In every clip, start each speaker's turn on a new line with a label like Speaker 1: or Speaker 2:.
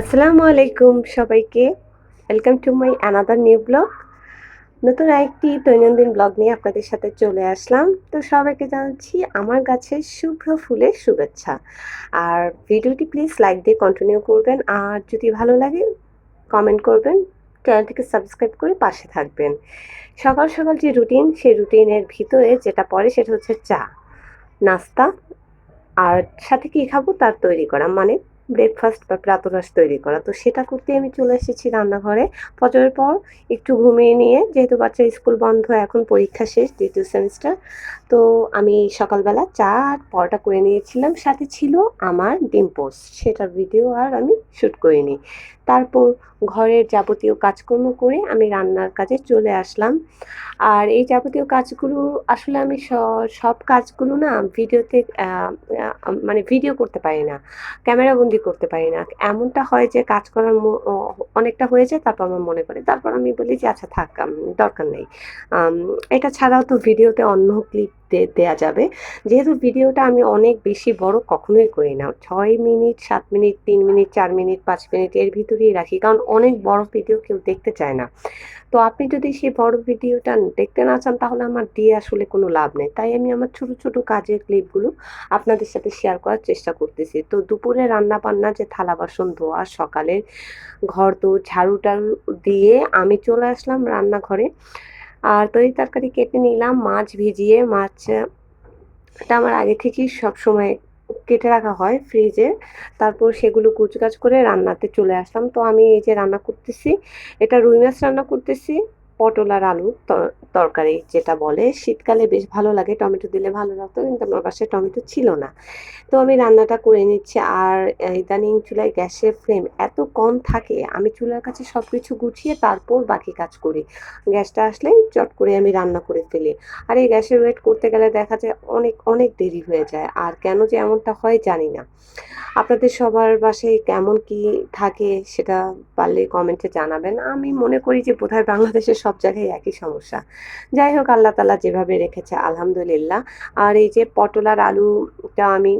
Speaker 1: আসসালামু আলাইকুম সবাইকে। Welcome to my another new blog নতুন আরেকটি দৈনন্দিন ব্লগ নিয়ে আপনাদের সাথে চলে আসলাম। তো সবাইকে জানাচ্ছি আমার গাছের শুভ্র ফুলের শুভেচ্ছা। আর ভিডিওটি প্লিজ লাইক দিয়ে কন্টিনিউ করবেন। আর যদি ভালো লাগে কমেন্ট করবেন চ্যানেলটিকে সাবস্ক্রাইব করে পাশে থাকবেন। সকাল সকাল যে রুটিন সেই রুটিনের ভিতরে যেটা পড়ে সেটা হচ্ছে চা, নাস্তা, আর সাথে কি খাব? তার তৈরি করা। মানে ব্রেকফাস্ট বা প্রাতরাশ তৈরি করা। তো সেটা করতে আমি চলে এসেছি রান্নাঘরে। ফজরের পর একটু ঘুমিয়ে নিয়ে, যেহেতু বাচ্চার স্কুল বন্ধ, এখন পরীক্ষা শেষ, দ্বিতীয় সেমিস্টার তো আমি সকালবেলা চা আর পরটা করে নিয়েছিলাম। সাথে ছিল আমার ডিম পোস্ট। সেটার ভিডিও আর আমি শ্যুট করিনি। তারপর ঘরের যাবতীয় কাজকর্ম করে আমি রান্নার কাজে চলে আসলাম। আর এই যাবতীয় কাজগুলো আসলে আমি সব কাজগুলো না ভিডিওতে মানে ভিডিও করতে পারি না ক্যামেরাবন্দি করতে পারি না। এমনটা হয় যে কাজ করার অনেকটা হয়ে যায়, তারপর আমার মনে পড়ে। তারপর আমি বলি যে আচ্ছা থাক দরকার নেই। এটা ছাড়াও তো ভিডিওতে অন্য ক্লিপ দেয়া যাবে। যেহেতু ভিডিওটা আমি অনেক বেশি বড় কখনোই করি না। ছয় মিনিট, সাত মিনিট, তিন মিনিট, চার মিনিট, পাঁচ মিনিট এর ভিতরেই রাখি, কারণ অনেক বড় ভিডিও কেউ দেখতে চায় না। তো আপনি যদি সেই বড় ভিডিওটা দেখতে না চান, তাহলে আমার দিয়ে আসলে কোনো লাভ নেই। তাই আমি আমার ছোট ছোট কাজের ক্লিপগুলো আপনাদের সাথে শেয়ার করার চেষ্টা করতেছি। তো দুপুরে রান্না বান্না যে থালা বাসন ধোয়া, সকালের ঘর তো ঝাড়ু টাড়ু দিয়ে আমি চলে আসলাম রান্নাঘরে। আর তরি তরকারি কেটে নিলাম, মাছ ভিজিয়ে মাছটা আমার আগে থেকেই সবসময় কেটে রাখা হয় ফ্রিজে তারপর সেগুলো কুচকাচ করে রান্নাতে চলে আসলাম। তো আমি এই যে রান্না করতেছি, এটা রুই মাছ রান্না করতেছি, পটল আর আলু। তরকারি যেটা বলে, শীতকালে বেশ ভালো লাগে। টমেটো দিলে ভালো লাগতো, কিন্তু আমার বাসায় টমেটো ছিল না। তো আমি রান্নাটা করে নিচ্ছি। আর ইদানিং চুলায় গ্যাসের ফ্লেম এত কম থাকে, আমি চুলার কাছে সব কিছু গুছিয়ে তারপর বাকি কাজ করি। গ্যাসটা আসলে চট করে আমি রান্না করে ফেলি। আর এই গ্যাসের ওয়েট করতে গেলে দেখা যায় অনেক অনেক দেরি হয়ে যায়। আর কেন যে এমনটা হয় জানি না। আপনাদের সবার বাসায় কেমন কি থাকে সেটা পারলে কমেন্টে জানাবেন। আমি মনে করি যে বোধহয় বাংলাদেশের সব জায়গায় একই সমস্যা। যাই হোক আল্লাহ তালা যেভাবে রেখেছে আলহামদুলিল্লাহ। আর এই যে পটল আর আলুটা আমি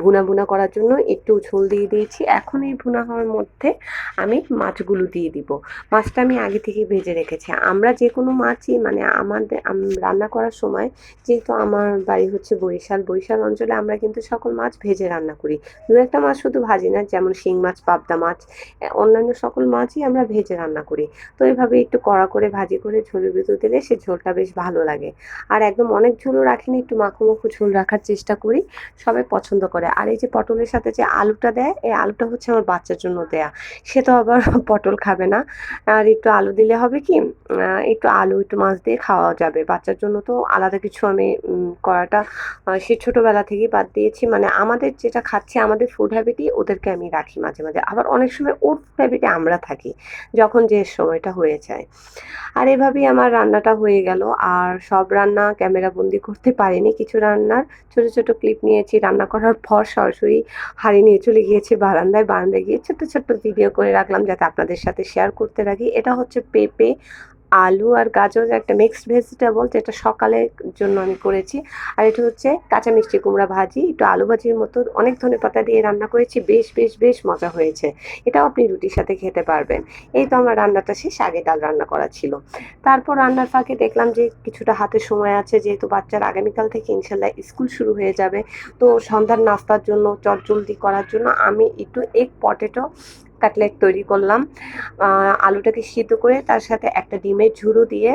Speaker 1: ভুনা ভুনা করার জন্য একটু ঝোল দিয়ে দিয়েছি। এখন এই ভুনা হওয়ার মধ্যে আমি মাছগুলো দিয়ে দিব। মাছটা আমি আগে থেকে ভেজে রেখেছি। আমরা যে কোনো মাছই মানে আমাদের রান্না করার সময় যেহেতু আমার বাড়ি হচ্ছে বরিশাল বরিশাল অঞ্চলে আমরা কিন্তু সকল মাছ ভেজে রান্না করি। দু একটা মাছ শুধু ভাজি না, যেমন শিং মাছ, পাবদা মাছ অন্যান্য সকল মাছই আমরা ভেজে রান্না করি। তো এইভাবে একটু কড়া করে ভাজি করে ঝোলের ভিতর দিলে সে ঝোলটা বেশ ভালো লাগে। আর একদম অনেক ঝোলও রাখিনি, একটু মাখো মাখো ঝোল রাখার চেষ্টা করি। সবাই পছন্দ করে। আর এই যে পটলের সাথে যে আলুটা দেয়, এই আলুটা হচ্ছে আমার বাচ্চার জন্য দেয়া। সে তো আবার পটল খাবে না। আর একটু আলু দিলে হবে কি একটু আলু, একটু মাছ দিয়ে খাওয়া যাবে। বাচ্চার জন্য তো আলাদা কিছু আমি করাটা সে ছোটোবেলা থেকেই বাদ দিয়েছি। মানে আমাদের যেটা খাচ্ছি, আমাদের ফুড হ্যাবিটই ওদেরকে আমি রাখি মাঝে মাঝে। আবার অনেক সময় ওর ফুড হ্যাবিটে আমরা থাকি, যখন যে সময়টা হয়ে যায়। আর এভাবেই আমার রান্নাটা হয়ে গেল। আর সব রান্না ক্যামেরা বন্দি করতে পারিনি কিছু রান্নার। ছোট ছোট ক্লিপ নিয়েছি। রান্না করার পর সরাসরি হারিয়ে নিয়ে চলে গিয়েছে, বারান্দায় বারান্দায় গিয়ে ছোট্ট ছোট্ট ভিডিও করে রাখলাম যাতে আপনাদের সাথে শেয়ার করতে রাখি। এটা হচ্ছে পেঁপে আলু আর গাজর একটা মিক্সড ভেজিটেবল যেটা সকালের জন্য আমি করেছি। আর এটা হচ্ছে কাঁচা মিষ্টি কুমড়া ভাজি, একটু আলু ভাজির মতো অনেক ধনে পাতা দিয়ে রান্না করেছি, বেশ বেশ বেশ মজা হয়েছে। এটাও আপনি রুটির সাথে খেতে পারবেন। এই তো আমার রান্নাটা শেষ, আগে ডাল রান্না করা ছিল। তারপর রান্নার ফাঁকে দেখলাম যে কিছুটা হাতে সময় আছে, যেহেতু বাচ্চার আগামীকাল থেকে ইনশাল্লাহ স্কুল শুরু হয়ে যাবে। তো সন্ধ্যার নাস্তার জন্য, চটজলদি করার জন্য আমি একটু এক পটেটো কাটলেট তৈরি করলাম। আলুটাকে সিদ্ধ করে তার সাথে একটা ডিমের ঝুড়ো দিয়ে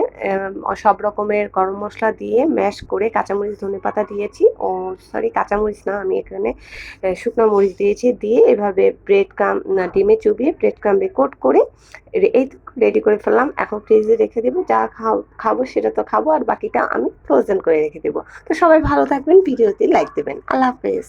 Speaker 1: সব রকমের গরম মশলা দিয়ে ম্যাশ করে কাঁচামরিচ, ধনে পাতা দিয়েছি। ও, সরি, কাঁচামরিচ না, আমি এখানে শুকনো মরিচ দিয়েছি। দিয়ে এভাবে ব্রেড কাম ডিমে চুবিয়ে ব্রেড কামে কোট করে এই রেডি করে ফেললাম। এখন ফ্রিজে রেখে দেবো। যা খাও, খাব সেটা তো খাব, আর বাকিটা আমি ফ্রোজেন করে রেখে দেবো। তো সবাই ভালো থাকবেন ভিডিওতে লাইক দেবেন। আল্লাহ হাফেজ।